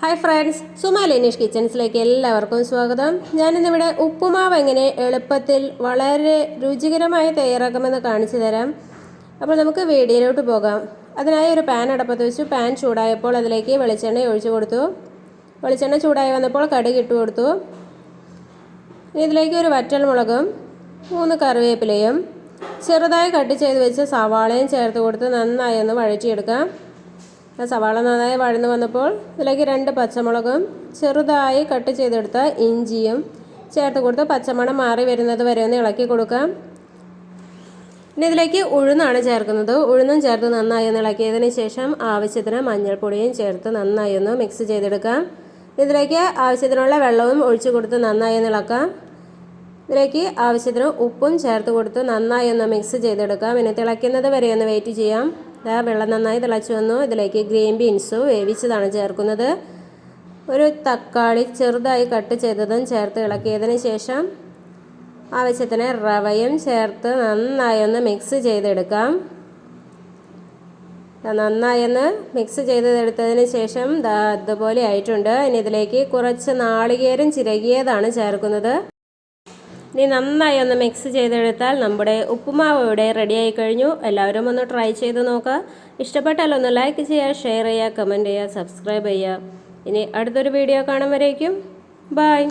Hi friends Suma Lineesh എല്ലാവർക്കും സ്വാഗതം. ഞാനിന്നിവിടെ ഉപ്പുമാവ് എങ്ങനെ എളുപ്പത്തിൽ വളരെ രുചികരമായി തയ്യാറാക്കുമെന്ന് കാണിച്ചു തരാം. അപ്പോൾ നമുക്ക് വീഡിയോയിലോട്ട് പോകാം. അതിനായി ഒരു പാൻ അടപ്പത്ത് വെച്ചു. പാൻ ചൂടായപ്പോൾ അതിലേക്ക് വെളിച്ചെണ്ണ ഒഴിച്ചു കൊടുത്തു. വെളിച്ചെണ്ണ ചൂടായി വന്നപ്പോൾ കടുക് ഇട്ട് കൊടുത്തു. ഇതിലേക്ക് ഒരു വറ്റൽ മുളകും മൂന്ന് കറിവേപ്പിലയും ചെറുതായി കട്ട് ചെയ്ത് വെച്ച് സവാളയും ചേർത്ത് കൊടുത്ത് നന്നായി ഒന്ന് വഴറ്റിയെടുക്കാം. സവാള നന്നായി വഴന്നു വന്നപ്പോൾ ഇതിലേക്ക് രണ്ട് പച്ചമുളകും ചെറുതായി കട്ട് ചെയ്തെടുത്ത ഇഞ്ചിയും ചേർത്ത് കൊടുത്ത് പച്ചമണം മാറി വരുന്നത് വരെ ഒന്ന് ഇളക്കി കൊടുക്കാം. പിന്നെ ഇതിലേക്ക് ഉഴുന്നാണ് ചേർക്കുന്നത്. ഉഴുന്നും ചേർത്ത് നന്നായി ഒന്ന് ഇളക്കിയതിന് ശേഷം ആവശ്യത്തിന് മഞ്ഞൾപ്പൊടിയും ചേർത്ത് നന്നായി ഒന്ന് മിക്സ് ചെയ്തെടുക്കാം. ഇതിലേക്ക് ആവശ്യത്തിനുള്ള വെള്ളവും ഒഴിച്ചു കൊടുത്ത് നന്നായി ഒന്ന് ഇളക്കാം. ഇതിലേക്ക് ആവശ്യത്തിന് ഉപ്പും ചേർത്ത് കൊടുത്ത് നന്നായി ഒന്ന് മിക്സ് ചെയ്തെടുക്കാം. പിന്നെ തിളയ്ക്കുന്നത് വരെ ഒന്ന് വെയിറ്റ് ചെയ്യാം. ഇതാ വെള്ളം നന്നായി തിളച്ചു വന്നു. ഇതിലേക്ക് ഗ്രീൻ ബീൻസ് വേവിച്ചതാണ് ചേർക്കുന്നത്. ഒരു തക്കാളി ചെറുതായി കട്ട് ചെയ്തതും ചേർത്ത് ഇളക്കിയതിന് ശേഷം ആവശ്യത്തിന് റവയും ചേർത്ത് നന്നായി ഒന്ന് മിക്സ് ചെയ്തെടുക്കാം നന്നായൊന്ന് മിക്സ് ചെയ്തെടുത്തതിന് ശേഷം അതുപോലെ ആയിട്ടുണ്ട്. ഇനി ഇതിലേക്ക് കുറച്ച് നാളികേരം ചിരകിയതാണ് ചേർക്കുന്നത്. ഇനി നന്നായി ഒന്ന് മിക്സ് ചെയ്തെടുത്താൽ നമ്മുടെ ഉപ്പുമാവ് ഇവിടെ റെഡിയായി കഴിഞ്ഞു. എല്ലാവരും ഒന്ന് ട്രൈ ചെയ്ത് നോക്കുക ഇഷ്ടപ്പെട്ടാൽ ഒന്ന് ലൈക്ക് ചെയ്യുക ഷെയർ ചെയ്യുക കമന്റ് ചെയ്യുക സബ്സ്ക്രൈബ് ചെയ്യുക. ഇനി അടുത്തൊരു വീഡിയോ കാണാൻ വരേക്കും. ബായ്